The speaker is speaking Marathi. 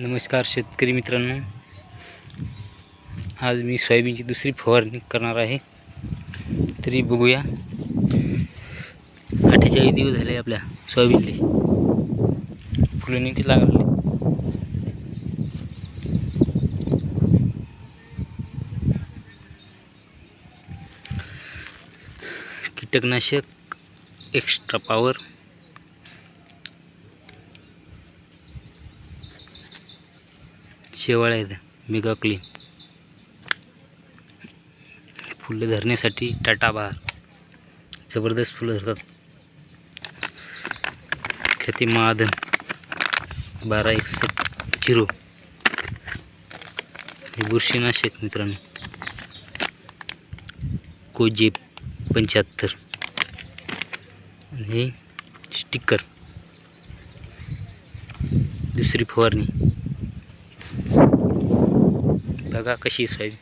नमस्कार शेतकरी मित्रांनो. आज मी सोयाबीनची दुसरी फवारणी करणार आहे. तरी बघूया. अठ्ठेचाळीस दिवस झाले आपल्या सोयाबीनले. फुलं नेमकी लागले. कीटकनाशक एक्स्ट्रा पॉवर शेवाळ्या आहेत. Mega clean. फुलं धरण्यासाठी टाटा बहार जबरदस्त फुलं धरतात. ख्याती महादन बारा एकसष्ट झिरो. हे बुरशीनाशक मित्रांनो. कोजेप पंच्याहत्तर. आणि हे स्टिकर. दुसरी फवारणी. बघा कशी आहे सोयाबीन